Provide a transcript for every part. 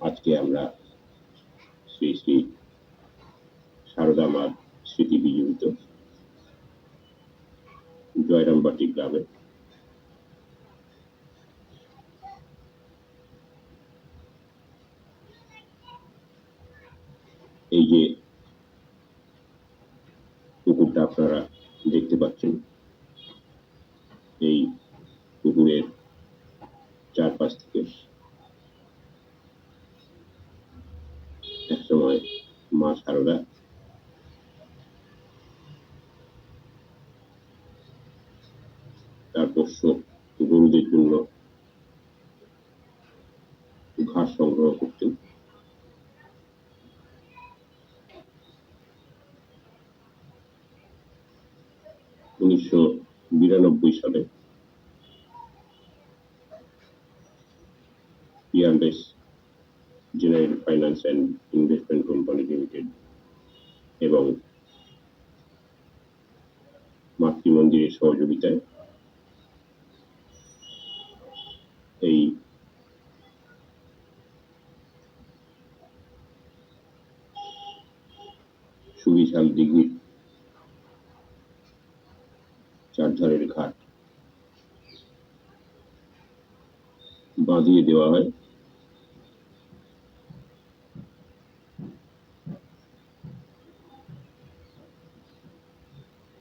আজকে আমরা শ্রী শ্রী সারদা মার স্মৃতি বিজড়িত জয়রামবাটি গ্রামে। এই যে পুকুরটা আপনারা দেখতে পাচ্ছেন, এই একসময় মা সারদা তার পোষ্য গরুদের জন্য ঘাস সংগ্রহ করতেন। উনিশশো বিরানব্বই সালে Peerless general finance and investment company limited এবং মাতৃ মন্দিরের সহযোগিতায় এই সুবিশাল দিঘির চারধারের ঘাট বাঁধিয়ে দেওয়া হয়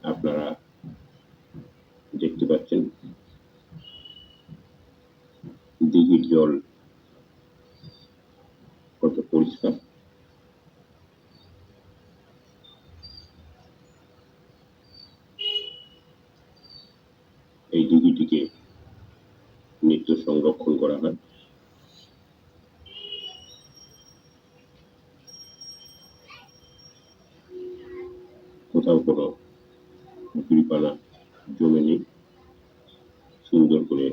আপনারা দেখতে পাচ্ছেন দিঘির জল। কত পরিষ্কার। এই দিঘিটিকে নিত্য সংরক্ষণ করা হয়। কোথাও কোনো পুকুরিপানা জমে নেই। সুন্দর করে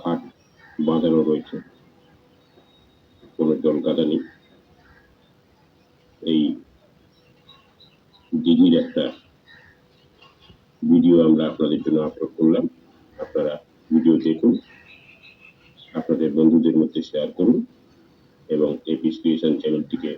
ঘাট বাঁধানো রয়েছে। কোনো জল কাদা নেই। এই দিদির একটা ভিডিও আমরা আপনাদের জন্য আপলোড করলাম। আপনারা ভিডিও দেখুন। আপনাদের বন্ধুদের মধ্যে শেয়ার করুন এবং এই চ্যানেলটিকে